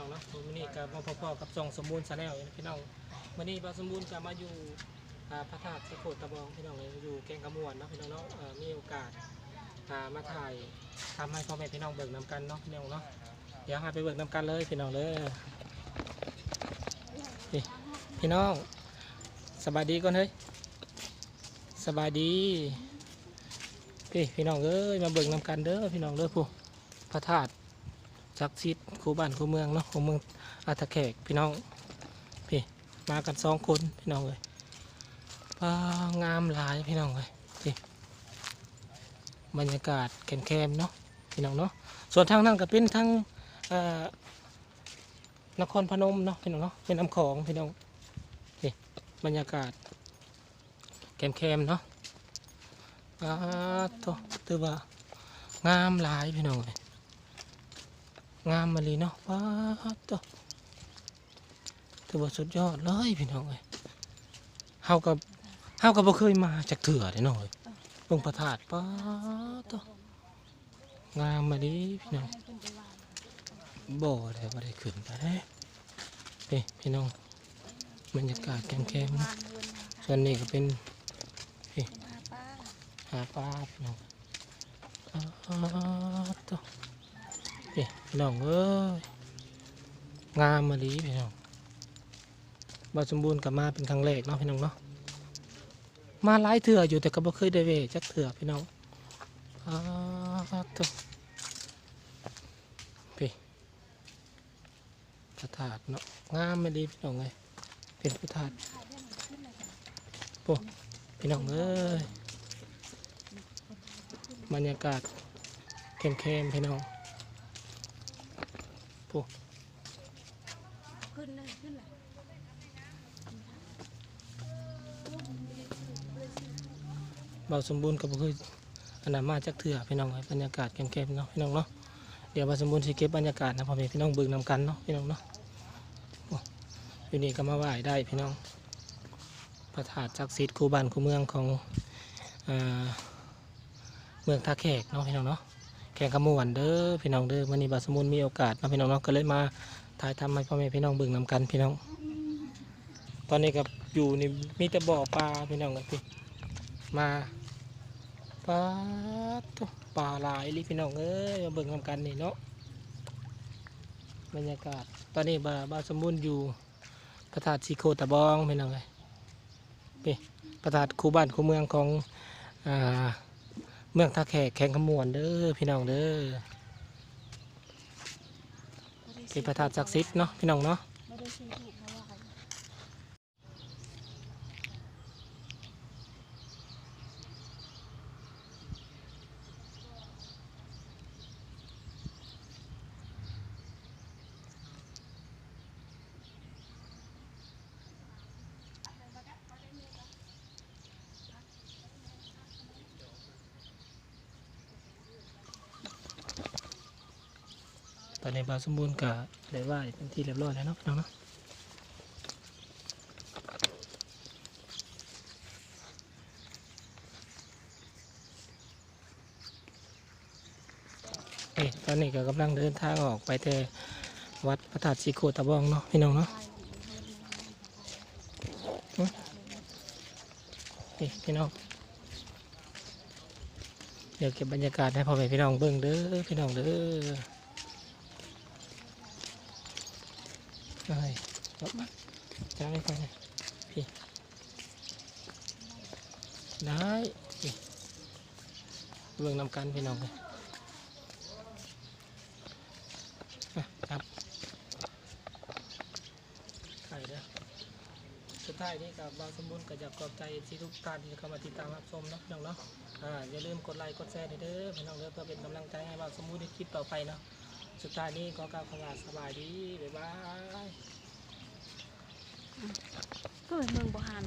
น้องเนาะวันนี้ก็มาพอๆกับจองสมบูรณ์ชาแนลพี่น้องวันนี้บาสมบูรณ์จะมาอยู่พระธาตุสะโขดตะบองพี่น้องเลยอยู่แกงขมวนเนาะพี่น้องเนาะมีโอกาสมาถ่ายทำให้พ่อแม่พี่น้องเบิกน้ำกันเนาะพี่น้องเนาะเดี๋ยวหาไปเบิกน้ำกันเลยพี่น้องเลยพี่น้องสบายดีก่อนเฮ้ยสบายดีพี่พี่น้องเอ้ยมาเบิกน้ำกันเด้อพี่น้องเด้อผู้พระธาตุ จักชิดคูบ้านคูเมืองเนาะคูเมืองอาตะแขกพี่น้องพี่มากันสองคนพี่น้องเลยปางามหลายพี่น้องเลยพี่บรรยากาศแคมๆเนาะพี่น้องเนาะส่วนทางนั้นก็เป็นทางเอ่อนครพนมเนาะพี่น้องเนาะเป็นน้ำของพี่น้องนี่บรรยากาศแคมๆเนาะอ่าโตถือว่างามหลายพี่น้องเลย งามมาเลยเนาะว้าตัวถือว่าสุดยอดเลยพี่น้องเอ้ยเฮากับเฮากับบ่เคยมาจากเถื่อเลยเนาะเอ้ยเบิ่งพระธาตุป้าตัว งามมาดีพี่น้องบ่ได้บ่ได้ขึ้นไปนี่พี่น้องบรรยากาศแคมๆส่วนนี้ก็เป็นหาปลาพี่น้องป้าตัว พี่น้องเอ้ยงามมาดีพี่น้องบาสมบูรณ์กลับมาเป็นครั้งแรกเนาะพี่น้องเนาะมาหลายเถื่ออยู่แต่ก็บ่เคยได้เวจักเถื่อพี่น้องอาตัวพี่พระธาตุเนาะงามมาดีพี่น้องเลยเป็นพระธาตุโอ้พี่น้องเอ้ยบรรยากาศเข้มๆพี่น้อง ขึ้นเลยขึ้นเลยเบาสมบูรณ์กับคืออันนั้นมาจากเถื่อพี่น้องเอ้ยบรรยากาศเข้มๆเนาะพี่น้องเนาะเดี๋ยวเบาสมบูรณ์สิเก็บบรรยากาศนะพ่อแม่พี่น้องเบิ่งนำกันเนาะพี่น้องเนาะอยู่นี่ก็มาไหว้ได้พี่น้องพระธาตุศักดิ์สิทธิ์คู่บ้านคู่เมืองของเมืองท่าแขกเนาะพี่น้องเนาะ แข่งขมวนเด้อพี่น้องเด้อวันนี้บาสมบูรณ์มีโอกาสเนาะพี่น้องเนาะก็เลยมาถ่ายทำให้พ่อแม่พี่น้องเบิ่งนำกันพี่น้อง ตอนนี้กับอยู่นี่มีแต่บ่อปลาพี่น้องกันพี่มาปลาตัวปลาหลายลิพี่น้องเอ้ยมาเบิ่งนำกันนี่เนาะบรรยากาศ ตอนนี้บาบาสมบูรณ์อยู่พระธาตุสีโคตะบองพี่น้องเอ้ยนี่พระธาตุคูบ้านคูเมืองของอ่า เมืองท่าแขกแข่งขมวนเด้อพี่น้องเด้อเป็นพระธาตุศักดิ์สิทธิ์เนาะพี่น้องเนาะ ไม่ได้ซื้อถูกเพราะว่าใคร ตอนนี้บาสมบูรณ์กับได้ไหว้เป็นที่เรียบร้อยแล้วเนาะพี่น้องเนาะนี่ตอนนี้ก็กำลังเดินทางออกไปแต่วัดพระธาตุสีโคตะบองเนาะพี่น้องเนาะนี่พี่น้องเดี๋ยวเก็บบรรยากาศให้พ่อแม่พี่น้องเบิ่งเด้อพี่น้องเด้อ เอ้ยจบมาจ้าไม่ค่อยนะพี่ได้นี่เบิ่งนำกันพี่น้องเลยครับไข่เด้อสุดท้ายนี้กับบางสมบูรณ์ก็อยากขอบใจที่ทุกท่านที่เข้ามาติดตามรับชมเนาะพี่น้องเนาะอ่าอย่าลืมกดไลค์กดแชร์เด้อพี่น้องเด้อเพื่อเป็นกำลังใจให้บางสมบูรณ์ในคลิปต่อไปเนาะ สุดท้ายนี้ก็กล่าวคำว่าสบายดี บ๊ายบาย ก็เป็นเมืองโบราณ